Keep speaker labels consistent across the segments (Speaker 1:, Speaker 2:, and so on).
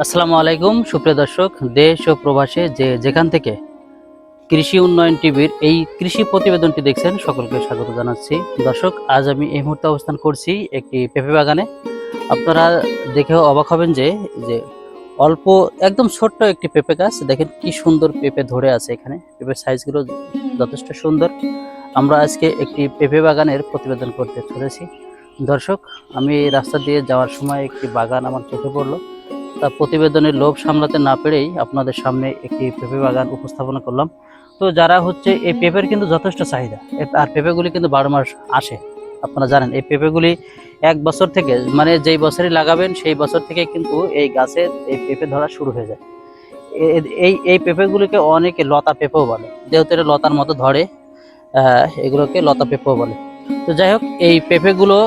Speaker 1: আসসালামু আলাইকুম, সুপ্রিয় দর্শক, দেশ ও প্রবাসে যে যেখান থেকে কৃষি উন্নয়ন টিভির এই কৃষি প্রতিবেদনটি দেখছেন, সকলকে স্বাগত জানাচ্ছি। দর্শক, আজ আমি এই মুহূর্তে অবস্থান করছি একটি পেঁপে বাগানে। আপনারা দেখেও অবাক হবেন যে যে অল্প, একদম ছোট্ট একটি পেঁপে গাছ। দেখেন কি সুন্দর পেঁপে ধরে আছে এখানে। পেঁপের সাইজগুলো যথেষ্ট সুন্দর। আমরা আজকে একটি পেঁপে বাগানের প্রতিবেদন করতে চলেছি। দর্শক, আমি রাস্তা দিয়ে যাওয়ার সময় একটি বাগান আমার চোখে পড়ল। তা প্রতিবেদনের লোভ সামলাতে না পেরেই আপনাদের সামনে একটি পেঁপে বাগান উপস্থাপনা করলাম। তো যারা হচ্ছে এই পেঁপের কিন্তু যথেষ্ট চাহিদা। আর পেঁপেগুলি কিন্তু বারো মাস আসে। আপনারা জানেন, এই পেঁপেগুলি এক বছর থেকে মানে যেই বছরই লাগাবেন, সেই বছর থেকে কিন্তু এই গাছে এই পেঁপে ধরা শুরু হয়ে যায়। এই এই পেঁপেগুলিকে অনেকে লতা পেঁপেও বলে। যেহেতু এটা লতার মতো ধরে এগুলোকে লতা পেঁপেও বলে। তো যাই হোক, এই পেঁপেগুলো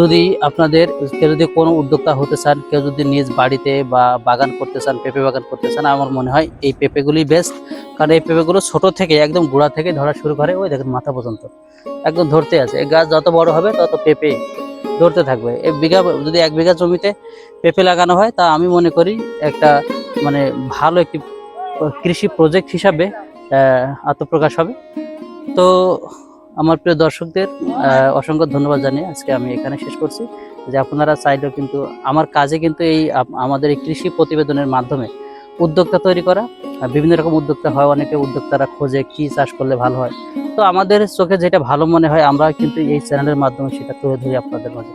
Speaker 1: যদি আপনাদের কেউ যদি কোনো উদ্যোক্তা হতে চান, কেউ যদি নিজ বাড়িতে বা বাগান করতে চান, পেঁপে বাগান করতে চান, আমার মনে হয় এই পেঁপেগুলি বেস্ট কারণ এই পেঁপেগুলো ছোট থেকে, একদম গোড়া থেকে ধরা শুরু করে, ওই দেখেন মাথা পর্যন্ত, একদম ধরতে আছে। এই গাছ যত বড় হবে, তত পেঁপে ধরতে থাকবে। এই বিঘা, যদি এক বিঘা জমিতে পেঁপে লাগানো হয়, তা আমি মনে করি একটা মানে ভালো একটি কৃষি প্রজেক্ট হিসাবে আত্মপ্রকাশ হবে। তো আমার প্রিয় দর্শকদের অসংখ্য ধন্যবাদ জানিয়ে আজকে আমি এখানে শেষ করছি। যে আপনারা চাইলেও কিন্তু আমার কাজে কিন্তু এই আমাদের এই কৃষি প্রতিবেদনের মাধ্যমে উদ্যোক্তা তৈরি করা বিভিন্ন রকম উদ্যোক্তা হয়, অনেকে উদ্যোক্তারা খোঁজে কি চাষ করলে ভালো হয়। তো আমাদের চোখে যেটা ভালো মনে হয়, আমরা কিন্তু এই চ্যানেলের মাধ্যমে সেটা তুলে ধরি আপনাদের মাঝে।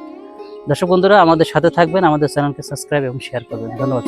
Speaker 1: দর্শক বন্ধুরা, আমাদের সাথে থাকবেন, আমাদের চ্যানেলকে সাবস্ক্রাইব এবং শেয়ার করবেন। ধন্যবাদ।